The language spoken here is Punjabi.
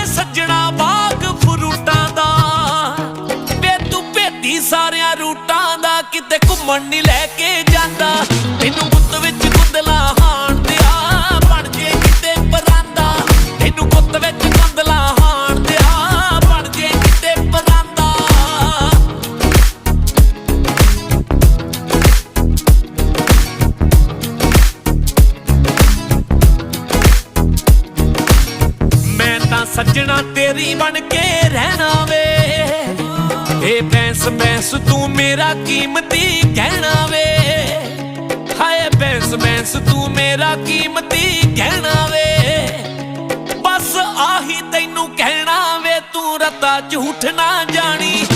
ਵੇ ਸੱਜਣਾ ਬਾਗ ਫਰੂਟਾਂ ਦਾ। ਵੇ ਤੂੰ ਭੇਤੀ ਸਾਰਿਆਂ ਰੂਟਾਂ ਦਾ, ਕਿਤੇ ਘੁੰਮਣ ਨਹੀਂ ਲੈ ਕੇ ਜਾਂਦਾ। ਤੈਨੂੰ ਗੁੱਤ ਮੈਂ ਸੱਜਣਾ ਤੇਰੀ ਬਣ ਕੇ ਰਹਿਣਾ ਵੇ। ਏ ਬੈਂਸ ਬੈਂਸ ਤੂੰ ਮੇਰਾ ਕੀਮਤੀ ਕਹਿਣਾ ਵੇ। ਹਾਏ ਬੈਂਸ ਬੈਂਸ ਤੂੰ ਮੇਰਾ ਕੀਮਤੀ ਗਹਿਣਾ ਵੇ। ਬਸ ਆਹੀ ਤੈਨੂੰ ਕਹਿਣਾ ਵੇ, ਤੂੰ ਰਤਾ ਝੂਠ ਨਾ ਜਾਣੀ।